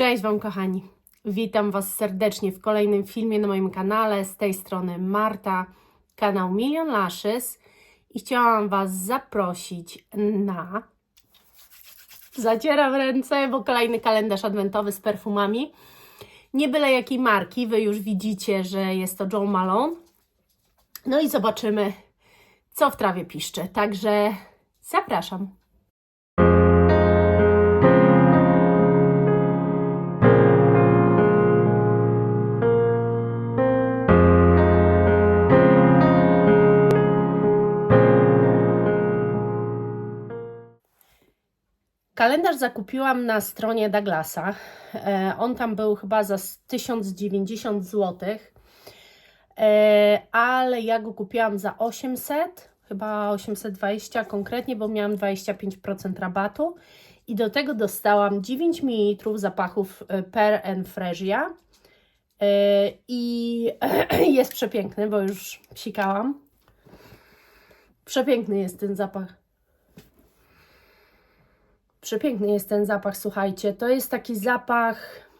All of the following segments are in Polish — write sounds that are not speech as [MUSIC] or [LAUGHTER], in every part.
Cześć Wam kochani. Witam Was serdecznie w kolejnym filmie na moim kanale. Z tej strony Marta, kanał Milion Lashes i chciałam Was zaprosić na zacieram ręce, bo kolejny kalendarz adwentowy z perfumami. Nie byle jakiej marki, Wy już widzicie, że jest to Joe Malone. No i zobaczymy, co w trawie piszczy. Także zapraszam. Kalendarz zakupiłam na stronie Douglasa. E, on tam był chyba za 1090 zł, e, ale ja go kupiłam za 800, chyba 820 konkretnie, bo miałam 25% rabatu. I do tego dostałam 9 ml zapachów e, Per and Fresia. I [CLEARS THROAT] jest przepiękny, bo już psikałam. Przepiękny jest ten zapach. Przepiękny jest ten zapach, słuchajcie. To jest taki zapach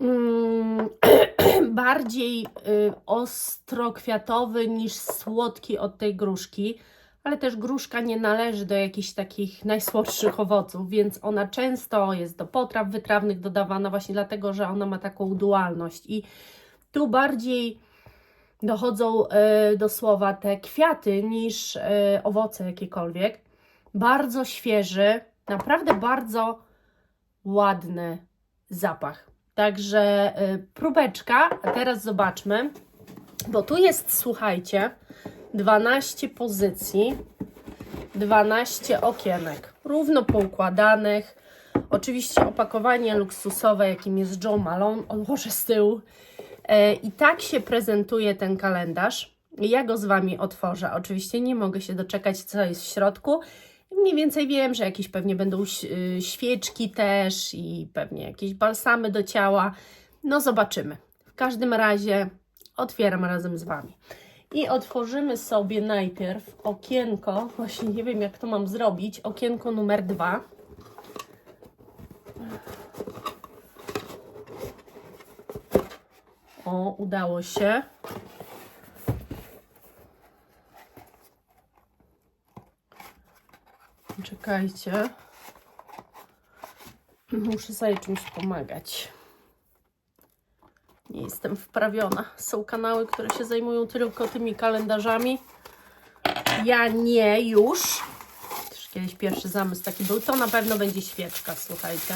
mm, [CLEARS THROAT] bardziej y, ostro-kwiatowy niż słodki od tej gruszki, ale też gruszka nie należy do jakichś takich najsłodszych owoców, więc ona często jest do potraw wytrawnych dodawana właśnie dlatego, że ona ma taką dualność. I tu bardziej dochodzą y, do słowa te kwiaty niż y, owoce jakiekolwiek bardzo świeży, naprawdę bardzo ładny zapach. Także y, próbeczka, a teraz zobaczmy, bo tu jest, słuchajcie, 12 pozycji, 12 okienek, równo poukładanych. Oczywiście opakowanie luksusowe, jakim jest Joe Malone, odłożę z tyłu. E, I tak się prezentuje ten kalendarz. Ja go z Wami otworzę. Oczywiście nie mogę się doczekać, co jest w środku. Mniej więcej wiem, że jakieś pewnie będą y, świeczki też i pewnie jakieś balsamy do ciała. No zobaczymy. W każdym razie otwieram razem z Wami. I otworzymy sobie najpierw okienko, właśnie nie wiem jak to mam zrobić, okienko numer dwa. O, udało się. Czekajcie. Muszę sobie czymś pomagać. Nie jestem wprawiona. Są kanały, które się zajmują tylko tymi kalendarzami. Ja nie już. Też kiedyś pierwszy zamysł taki był. To na pewno będzie świeczka, słuchajcie.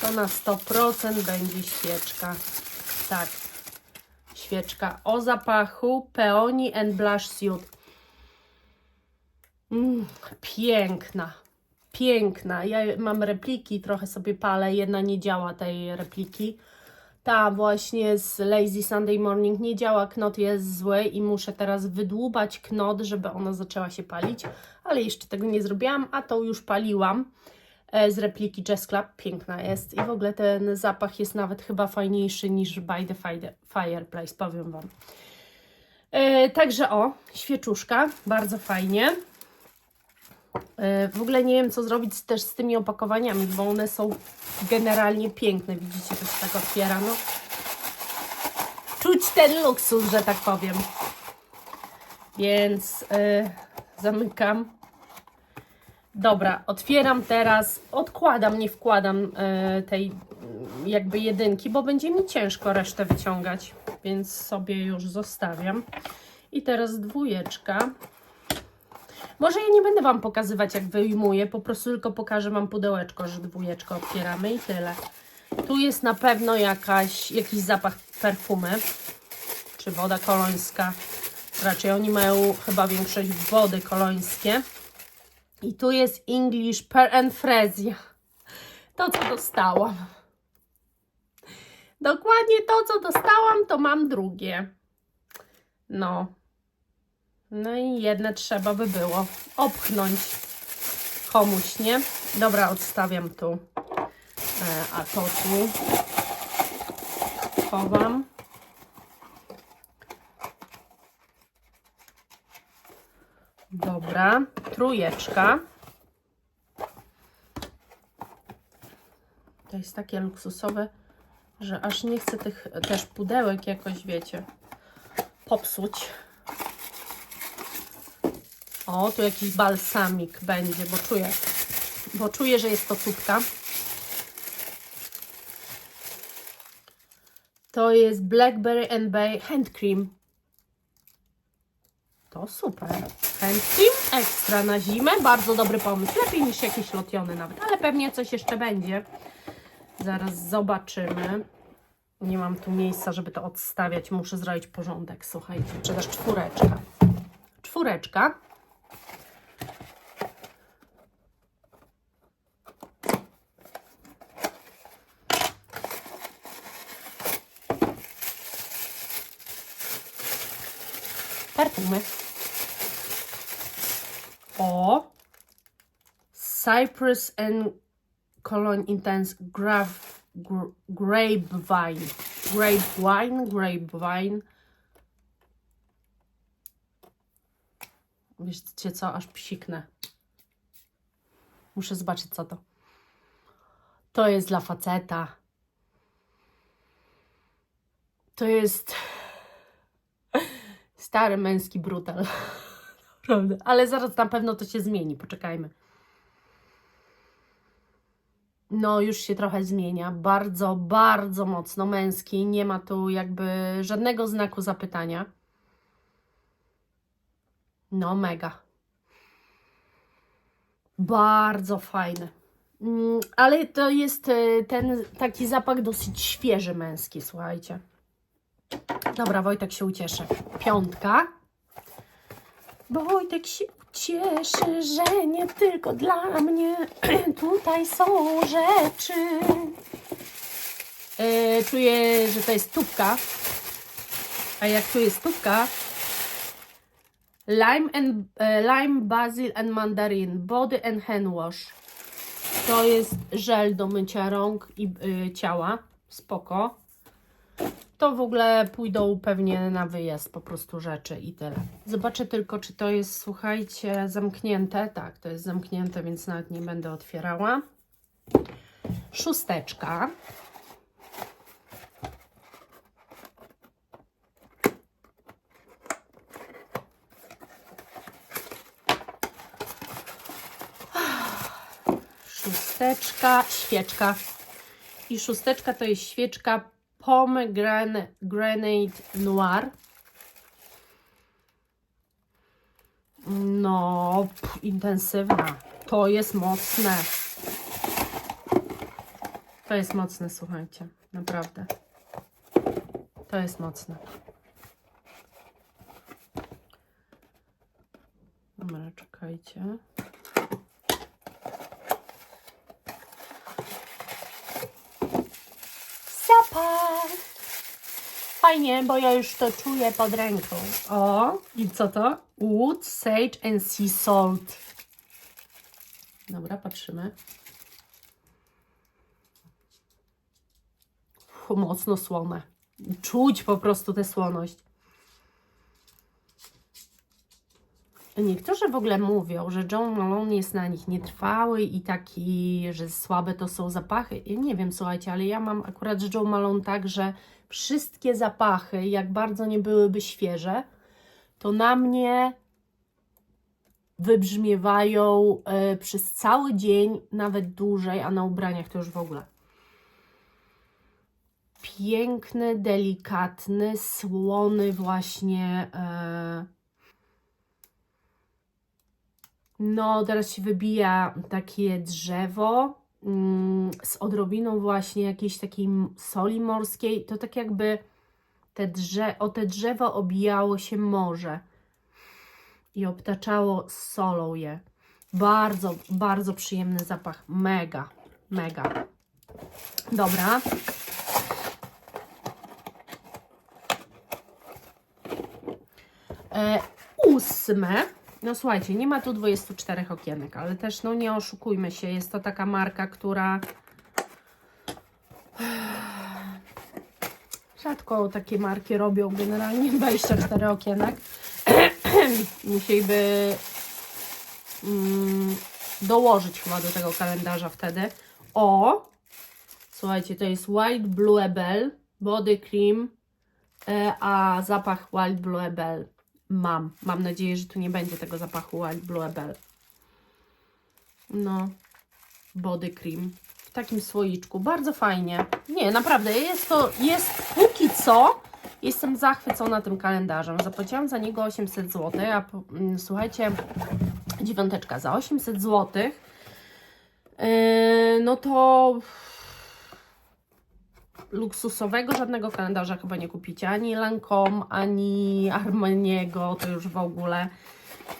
To na 100% będzie świeczka. Tak. Świeczka o zapachu Peony and Blush Suit. Mm, piękna, piękna. Ja mam repliki, trochę sobie palę. Jedna nie działa tej repliki. Ta właśnie z Lazy Sunday Morning nie działa, knot jest zły i muszę teraz wydłubać knot, żeby ona zaczęła się palić, ale jeszcze tego nie zrobiłam, a tą już paliłam e, z repliki Jazz Club. Piękna jest i w ogóle ten zapach jest nawet chyba fajniejszy niż By the Fireplace, powiem Wam. E, także o, świeczuszka, bardzo fajnie. E, w ogóle nie wiem, co zrobić też z tymi opakowaniami, bo one są generalnie piękne. Widzicie, to się tak otwiera. No. Czuć ten luksus, że tak powiem. Więc yy, zamykam. Dobra, otwieram teraz. Odkładam, nie wkładam yy, tej jakby jedynki, bo będzie mi ciężko resztę wyciągać. Więc sobie już zostawiam. I teraz dwójeczka. Może ja nie będę Wam pokazywać, jak wyjmuję, po prostu tylko pokażę Wam pudełeczko, że dwójeczko otwieramy i tyle. Tu jest na pewno jakaś, jakiś zapach perfumy, czy woda kolońska. Raczej oni mają chyba większość wody kolońskie. I tu jest English Per and Frezia. To, co dostałam. Dokładnie to, co dostałam, to mam drugie. No, no i jedne trzeba by było opchnąć komuś, nie? Dobra, odstawiam tu. E, a to tu chowam. Dobra, trójeczka. To jest takie luksusowe, że aż nie chcę tych też pudełek jakoś, wiecie, popsuć. O, tu jakiś balsamik będzie, bo czuję, bo czuję, że jest to tubka. To jest Blackberry and Bay Hand Cream. To super. Hand Cream ekstra na zimę. Bardzo dobry pomysł. Lepiej niż jakieś lotiony nawet, ale pewnie coś jeszcze będzie. Zaraz zobaczymy. Nie mam tu miejsca, żeby to odstawiać. Muszę zrobić porządek. Słuchajcie, sprzedaż czwóreczka. Czwóreczka. O! Cypress and Cologne Intense graf, gr, Grapevine. Grapevine, Grapevine. Wiecie co, aż psiknę. Muszę zobaczyć co to. To jest dla faceta. To jest stary męski brutal. [LAUGHS] Ale zaraz na pewno to się zmieni. Poczekajmy. No, już się trochę zmienia. Bardzo, bardzo mocno męski. Nie ma tu jakby żadnego znaku zapytania. No, mega. Bardzo fajny. Mm, Ale to jest e, ten taki zapach dosyć świeży męski, słuchajcie. Dobra, Wojtek się ucieszy. Piątka. Bo Wojtek się ucieszy, że nie tylko dla mnie [CLEARS THROAT] tutaj są rzeczy. E, czuję, że to jest tubka. A jak tu jest tubka, lime, and, e, lime basil and mandarin, body and hand wash. To jest żel do mycia rąk i y, ciała. Spoko. To w ogóle pójdą pewnie na wyjazd po prostu rzeczy i tyle. Zobaczę tylko, czy to jest, słuchajcie, zamknięte. Tak, to jest zamknięte, więc nawet nie będę otwierała. Szósteczka. Szósteczka, świeczka. I szósteczka to jest świeczka Pomegranate Noir. No, pff, intensywna. To jest mocne. To jest mocne, słuchajcie. Naprawdę. To jest mocne. Dobra, czekajcie. Zapach! Fajnie, bo ja już to czuję pod ręką. O, i co to? Wood, sage and sea salt. Dobra, patrzymy. Mocno słone. Czuć po prostu tę słoność. Niektórzy w ogóle mówią, że John Malone jest na nich nietrwały i taki, że słabe to są zapachy. Ja nie wiem, słuchajcie, ale ja mam akurat z John Malone tak, że wszystkie zapachy, jak bardzo nie byłyby świeże, to na mnie wybrzmiewają e, przez cały dzień, nawet dłużej, a na ubraniach to już w ogóle. Piękny, delikatny, słony właśnie. E, no, teraz się wybija takie drzewo z odrobiną właśnie jakiejś takiej soli morskiej. To tak jakby te drze o te drzewo obijało się morze i obtaczało solą je. Bardzo, bardzo przyjemny zapach. Mega, mega. Dobra. E, ósme. No słuchajcie, nie ma tu 24 okienek, ale też no nie oszukujmy się, jest to taka marka, która [SIGHS] rzadko takie marki robią generalnie [LAUGHS] 24 okienek. [CLEARS THROAT] Musieliby mm, dołożyć chyba do tego kalendarza wtedy. O! Słuchajcie, to jest Wild Blue Bell Body Cream, e, a zapach Wild Blue Bell mam. Mam nadzieję, że tu nie będzie tego zapachu Wild Blue Bell. No, Body Cream w takim słoiczku. Bardzo fajnie. Nie, naprawdę, jest to, jest póki co, jestem zachwycona tym kalendarzem. Zapłaciłam za niego 800 zł, a mm, słuchajcie, dziewiąteczka za 800 zł, yy, no to luksusowego żadnego kalendarza chyba nie kupicie. Ani Lancome, ani Armaniego, to już w ogóle.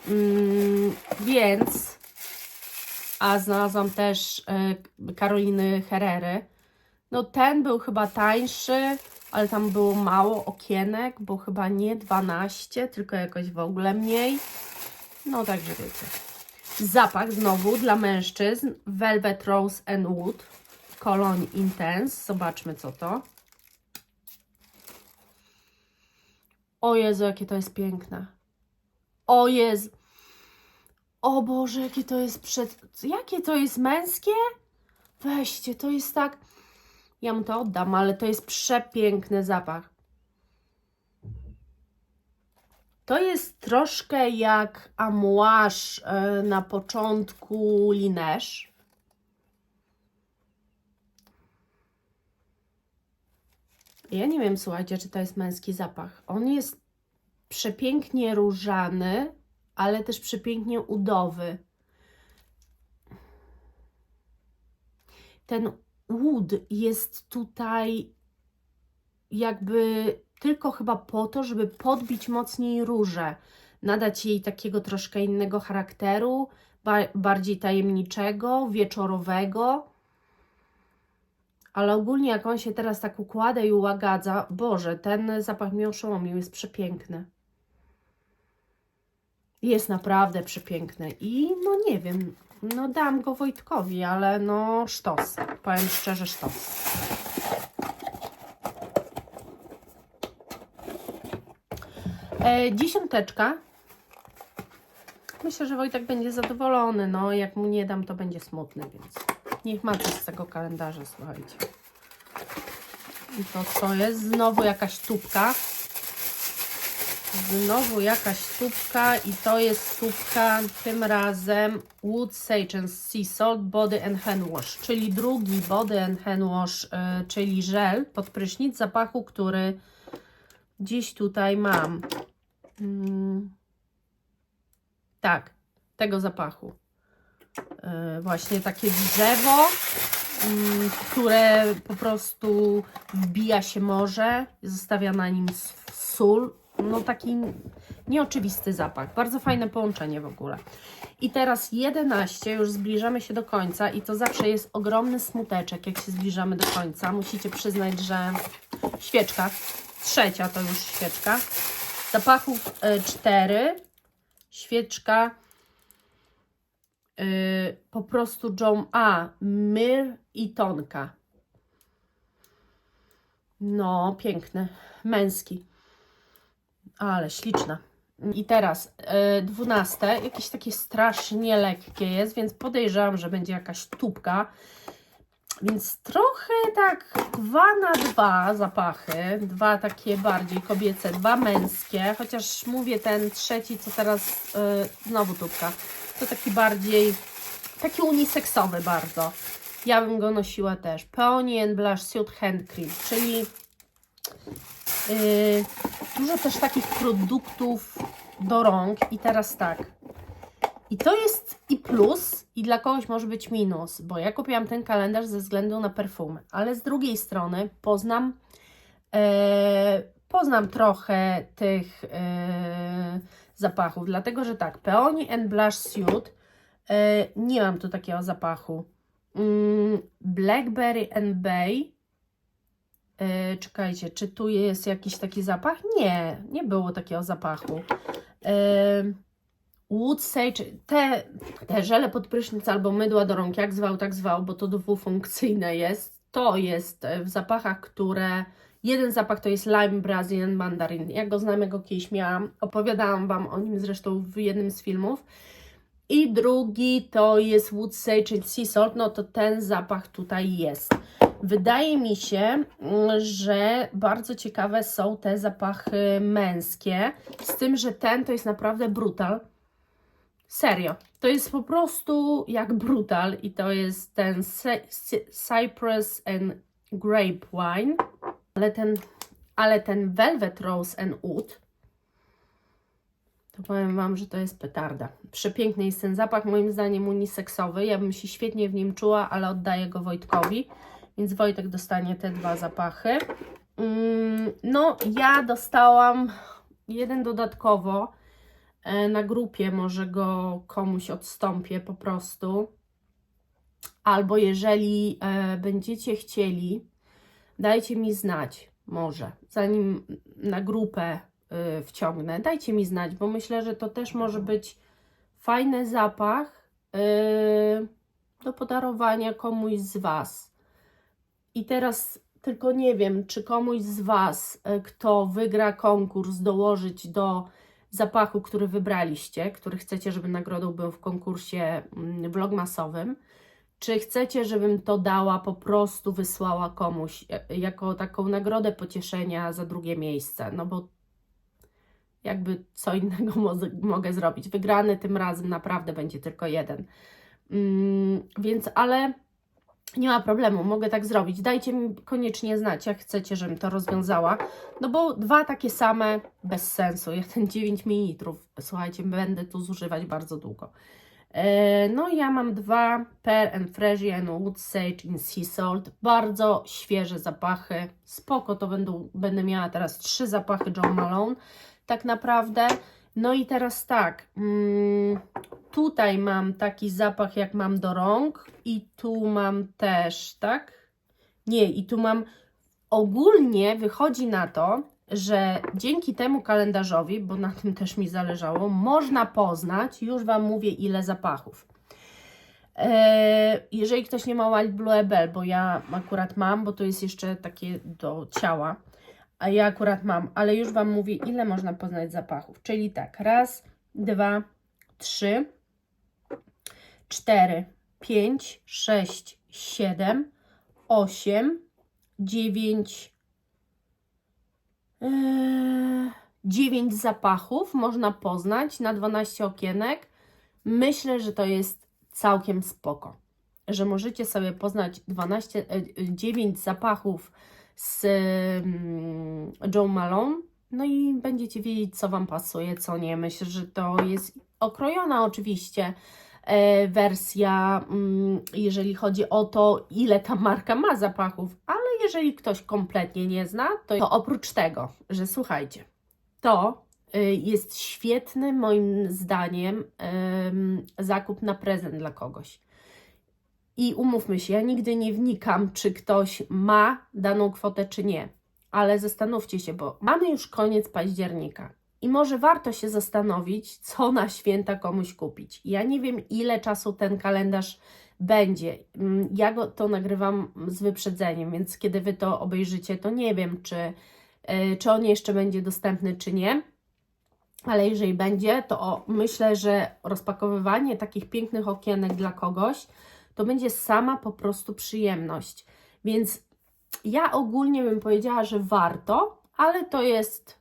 Mm, więc, a znalazłam też y, Karoliny Herrery. No ten był chyba tańszy, ale tam było mało okienek, bo chyba nie 12, tylko jakoś w ogóle mniej. No także wiecie. Zapach znowu dla mężczyzn Velvet Rose and Wood Cologne Intense. Zobaczmy co to. O Jezu, jakie to jest piękne. O Jezu. O Boże, jakie to jest przed... Jakie to jest męskie? Weźcie, to jest tak... Ja mu to oddam, ale to jest przepiękny zapach. To jest troszkę jak amouage e, na początku Lineage. Ja nie wiem, słuchajcie, czy to jest męski zapach. On jest przepięknie różany, ale też przepięknie udowy. Ten wood jest tutaj jakby tylko chyba po to, żeby podbić mocniej różę, nadać jej takiego troszkę innego charakteru, ba bardziej tajemniczego, wieczorowego. Ale ogólnie jak on się teraz tak układa i ułagadza, Boże, ten zapach mnie oszołomił, jest przepiękny. Jest naprawdę przepiękny i no nie wiem, no dam go Wojtkowi, ale no sztos, powiem szczerze sztos. E, dziesiąteczka. Myślę, że Wojtek będzie zadowolony, no jak mu nie dam, to będzie smutny, więc niech ma coś z tego kalendarza, słuchajcie. I to co jest? Znowu jakaś tubka. Znowu jakaś tubka i to jest tubka tym razem Wood Sage and Sea Salt Body and Hand Wash, czyli drugi Body and Hand Wash, y, czyli żel pod prysznic zapachu, który dziś tutaj mam. Mm. Tak, tego zapachu. Y, właśnie takie drzewo, mm, które po prostu wbija się morze, zostawia na nim sól. No taki nieoczywisty zapach. Bardzo fajne połączenie w ogóle. I teraz 11, już zbliżamy się do końca i to zawsze jest ogromny smuteczek, jak się zbliżamy do końca. Musicie przyznać, że świeczka, trzecia to już świeczka. Zapachów 4, świeczka y, po prostu John A, Myr i Tonka. No, piękny, męski. Ale śliczna. I teraz y, dwunaste, jakieś takie strasznie lekkie jest, więc podejrzewam, że będzie jakaś tubka. Więc trochę tak dwa na dwa zapachy, dwa takie bardziej kobiece, dwa męskie, chociaż mówię ten trzeci, co teraz y, znowu tubka, to taki bardziej, taki uniseksowy bardzo. Ja bym go nosiła też. Peony Blush Suit Hand Cream, czyli Yy, dużo też takich produktów do rąk i teraz tak. I to jest i plus, i dla kogoś może być minus, bo ja kupiłam ten kalendarz ze względu na perfumy, ale z drugiej strony poznam, e, poznam trochę tych e, zapachów, dlatego że tak, Peony and Blush Suit, e, nie mam tu takiego zapachu. Mm, Blackberry and Bay, E, czekajcie, czy tu jest jakiś taki zapach? Nie, nie było takiego zapachu. E, Wood Sage, te, te żele pod prysznic albo mydła do rąk, jak zwał, tak zwał, bo to dwufunkcyjne jest. To jest e, w zapachach, które... Jeden zapach to jest Lime Brazilian Mandarin. Ja go znam, go kiedyś miałam. Opowiadałam Wam o nim zresztą w jednym z filmów. I drugi to jest Wood Sage and Sea Salt, no to ten zapach tutaj jest. Wydaje mi się, mm, że bardzo ciekawe są te zapachy męskie, z tym, że ten to jest naprawdę brutal. Serio, to jest po prostu jak brutal i to jest ten Cy- Cy- Cypress and Grape Wine, ale ten, ale ten Velvet Rose and Oud, to powiem Wam, że to jest petarda. Przepiękny jest ten zapach, moim zdaniem uniseksowy. Ja bym się świetnie w nim czuła, ale oddaję go Wojtkowi, więc Wojtek dostanie te dwa zapachy. Mm, No, ja dostałam jeden dodatkowo e, na grupie, może go komuś odstąpię po prostu. Albo jeżeli e, będziecie chcieli, dajcie mi znać, może, zanim na grupę y, wciągnę, dajcie mi znać, bo myślę, że to też może być fajny zapach y, do podarowania komuś z Was. I teraz tylko nie wiem, czy komuś z Was, y, kto wygra konkurs, dołożyć do zapachu, który wybraliście, który chcecie, żeby nagrodą był w konkursie mm, vlogmasowym, czy chcecie, żebym to dała, po prostu wysłała komuś e, jako taką nagrodę pocieszenia za drugie miejsce? No bo jakby co innego [LAUGHS] mo- mogę zrobić. Wygrany tym razem naprawdę będzie tylko jeden. Mm, więc, ale nie ma problemu, mogę tak zrobić. Dajcie mi koniecznie znać, jak chcecie, żebym to rozwiązała. No bo dwa takie same bez sensu. Ja ten 9 ml, słuchajcie, będę tu zużywać bardzo długo. E, No ja mam dwa Per and Freshy and Wood Sage in Sea Salt. Bardzo świeże zapachy. Spoko, to będą, będę miała teraz trzy zapachy John Malone. Tak naprawdę. No i teraz tak. Mm, tutaj mam taki zapach, jak mam do rąk. I tu mam też, tak? Nie, i tu mam. Ogólnie wychodzi na to, że dzięki temu kalendarzowi, bo na tym też mi zależało, można poznać, już Wam mówię, ile zapachów. Eee, jeżeli ktoś nie ma Wild Blue Ebel, bo ja akurat mam, bo to jest jeszcze takie do ciała, a ja akurat mam, ale już Wam mówię, ile można poznać zapachów. Czyli tak, raz, dwa, trzy, cztery, pięć, sześć, siedem, osiem, dziewięć, 9 zapachów można poznać na 12 okienek. Myślę, że to jest całkiem spoko. Że możecie sobie poznać 12, e, 9 zapachów z mm, Joe Malone. No i będziecie wiedzieć, co Wam pasuje, co nie. Myślę, że to jest okrojona oczywiście e, wersja, mm, jeżeli chodzi o to, ile ta marka ma zapachów, ale jeżeli ktoś kompletnie nie zna, to, oprócz tego, że słuchajcie, to y, jest świetny moim zdaniem zakup na prezent dla kogoś. I umówmy się, ja nigdy nie wnikam, czy ktoś ma daną kwotę, czy nie. Ale zastanówcie się, bo mamy już koniec października. I może warto się zastanowić, co na święta komuś kupić. Ja nie wiem, ile czasu ten kalendarz będzie. Mm, Ja go to nagrywam z wyprzedzeniem, więc kiedy Wy to obejrzycie, to nie wiem, czy, y, czy on jeszcze będzie dostępny, czy nie. Ale jeżeli będzie, to myślę, że rozpakowywanie takich pięknych okienek dla kogoś to będzie sama po prostu przyjemność. Więc ja ogólnie bym powiedziała, że warto, ale to jest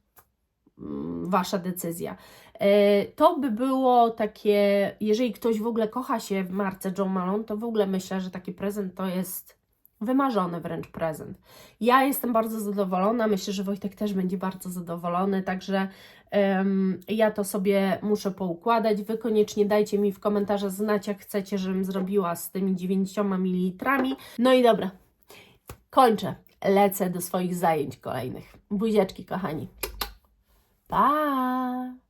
mm, Wasza decyzja. E, To by było takie, jeżeli ktoś w ogóle kocha się w marce John Malone, to w ogóle myślę, że taki prezent to jest wymarzony wręcz prezent. Ja jestem bardzo zadowolona, myślę, że Wojtek też będzie bardzo zadowolony, także em, ja to sobie muszę poukładać. Wy koniecznie dajcie mi w komentarzach znać, jak chcecie, żebym zrobiła z tymi 9 ml. No i dobra, kończę. Lecę do swoich zajęć kolejnych. Buziaczki, kochani. 拜。